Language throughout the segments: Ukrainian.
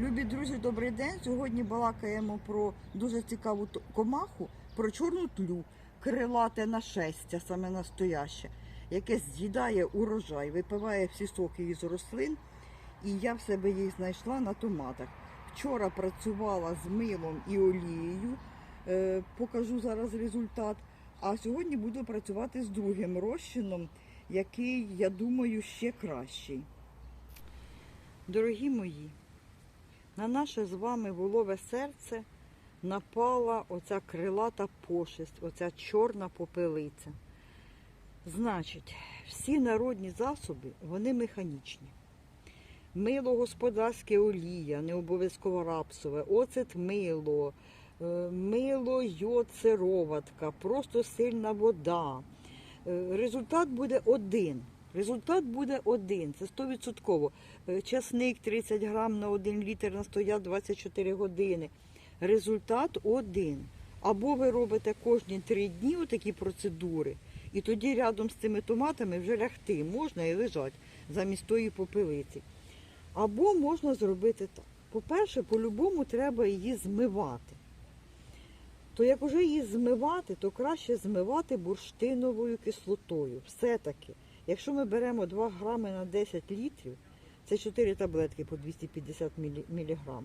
Любі друзі, добрий день. Сьогодні балакаємо про дуже цікаву комаху, про чорну тлю, крилате нашестя, саме настояще, яке з'їдає урожай, випиває всі соки із рослин. І я в себе її знайшла на томатах. Вчора працювала з милом і олією, е, покажу зараз результат. А сьогодні буду працювати з другим розчином, який, я думаю, ще кращий. Дорогі мої, на наше з вами волове серце напала оця крилата пошесть, оця чорна попелиця. Значить, всі народні засоби, вони механічні. Мило господарське олія, не обов'язково рапсове, оцет мило, е, мило йод сироватка, просто сильна вода. Е, Результат буде один. Результат буде один, це 100%. Е, Часник 30 грам на 1 літр настояв 24 години. Результат один. Або ви робите кожні 3 дні отакі процедури, і тоді рядом з цими томатами вже лягти можна і лежать замість тої попелиці. Або можна зробити так. По-перше, по-любому треба її змивати. То як вже її змивати, то краще змивати бурштиновою кислотою. Все-таки, якщо ми беремо 2 грами на 10 літрів, це 4 таблетки по 250 мг.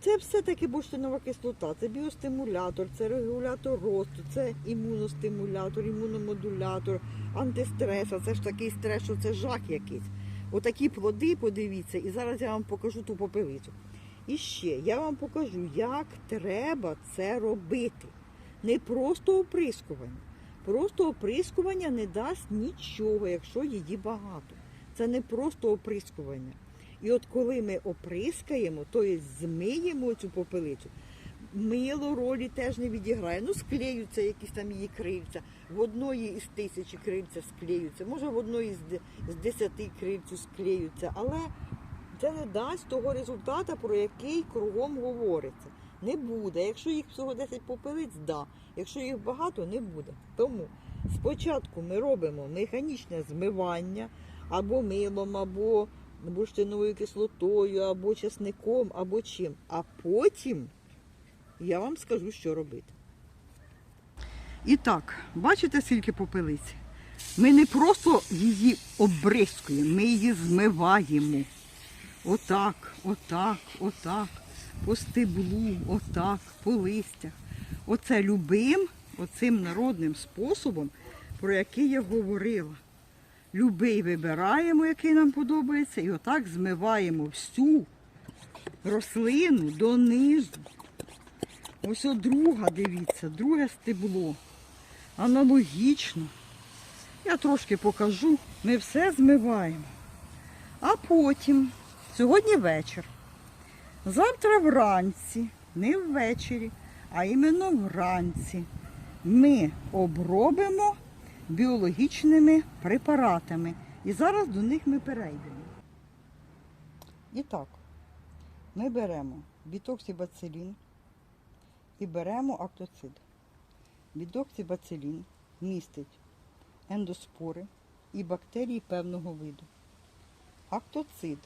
Це все-таки бурштинова кислота, це біостимулятор, це регулятор росту, це імуностимулятор, імуномодулятор, антистрес, а це ж такий стрес, що це жах якийсь. Отакі плоди, подивіться, і зараз я вам покажу ту попелицю. І ще я вам покажу, як треба це робити. Не просто оприскування. Просто оприскування не дасть нічого, якщо її багато. Це не просто оприскування. І от коли ми оприскаємо, то є змиємо цю попелицю, мило ролі теж не відіграє. Ну, склеються якісь там її крильця. В одної із тисячі крильця склеються, може в одної з десяти крильцю склеються, але це не дасть того результату, про який кругом говориться. Не буде. Якщо їх всього 10 попелиць, да. Якщо їх багато, не буде. Тому спочатку ми робимо механічне змивання або милом, або бурштиновою кислотою, або часником, або чим. А потім я вам скажу, що робити. І так, бачите, скільки попелиць? Ми не просто її обрискуємо, ми її змиваємо. Отак, отак, отак, по стеблу, отак, по листях. Оце любим, оцим народним способом, про який я говорила. Любий вибираємо, який нам подобається, і отак змиваємо всю рослину донизу. Ось от друга, дивіться, друге стебло. Аналогічно. Я трошки покажу. Ми все змиваємо. А потім, сьогодні вечір. Завтра вранці, не ввечері, а іменно вранці, ми обробимо біологічними препаратами. І зараз до них ми перейдемо. І так, ми беремо бітоксибацилін і беремо актоцид. Бідоксибацилін містить ендоспори і бактерії певного виду. Актоцид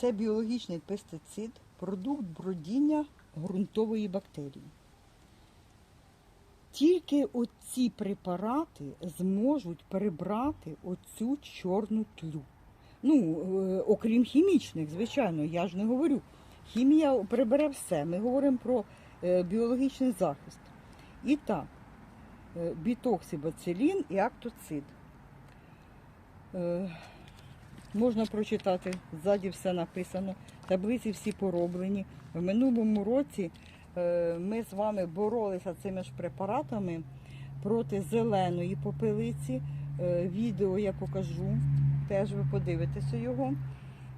це біологічний пестицид, продукт бродіння ґрунтової бактерії. Тільки оці препарати зможуть прибрати оцю чорну тлю. Ну, е, окрім хімічних, звичайно, я ж не говорю. Хімія прибере все. Ми говоримо про е, біологічний захист. І так, е, бітоксибацилін і актоцид. Можна прочитати, ззаді все написано, таблиці всі пороблені. В минулому році е, ми з вами боролися цими ж препаратами проти зеленої попелиці. Е, Відео я покажу, теж ви подивитеся його.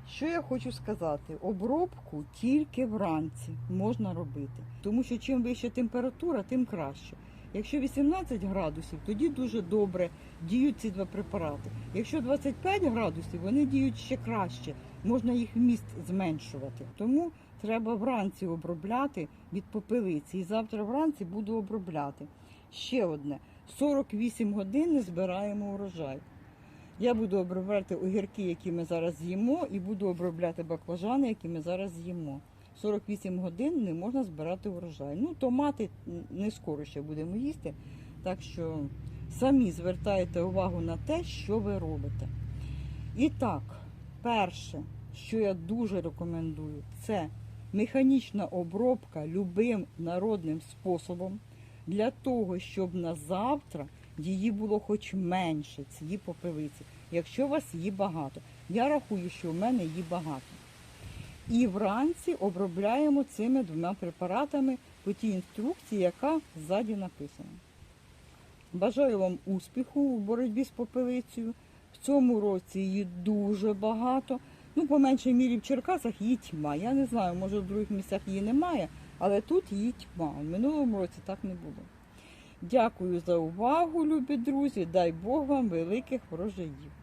Що я хочу сказати? Обробку тільки вранці можна робити, тому що чим вища температура, тим краще. Якщо 18 градусів, тоді дуже добре діють ці два препарати. Якщо 25 градусів, вони діють ще краще, можна їх вміст зменшувати. Тому треба вранці обробляти від попелиці. І завтра вранці буду обробляти. Ще одне: 48 годин не збираємо урожай. Я буду обробляти огірки, які ми зараз з'їмо, і буду обробляти баклажани, які ми зараз з'їмо. 48 годин не можна збирати урожай. Ну, томати не скоро ще будемо їсти. Так що самі звертайте увагу на те, що ви робите. І так, перше, що я дуже рекомендую, це механічна обробка любим народним способом для того, щоб на завтра її було хоч менше, цієї попелиці, якщо у вас її багато. Я рахую, що в мене її багато. І вранці обробляємо цими двома препаратами по тій інструкції, яка ззаді написана. Бажаю вам успіху в боротьбі з попелицею. В цьому році її дуже багато. Ну, по меншій мірі в Черкасах її тьма. Я не знаю, може в других місцях її немає, але тут її тьма. В минулому році так не було. Дякую за увагу, любі друзі. Дай Бог вам великих врожаїв.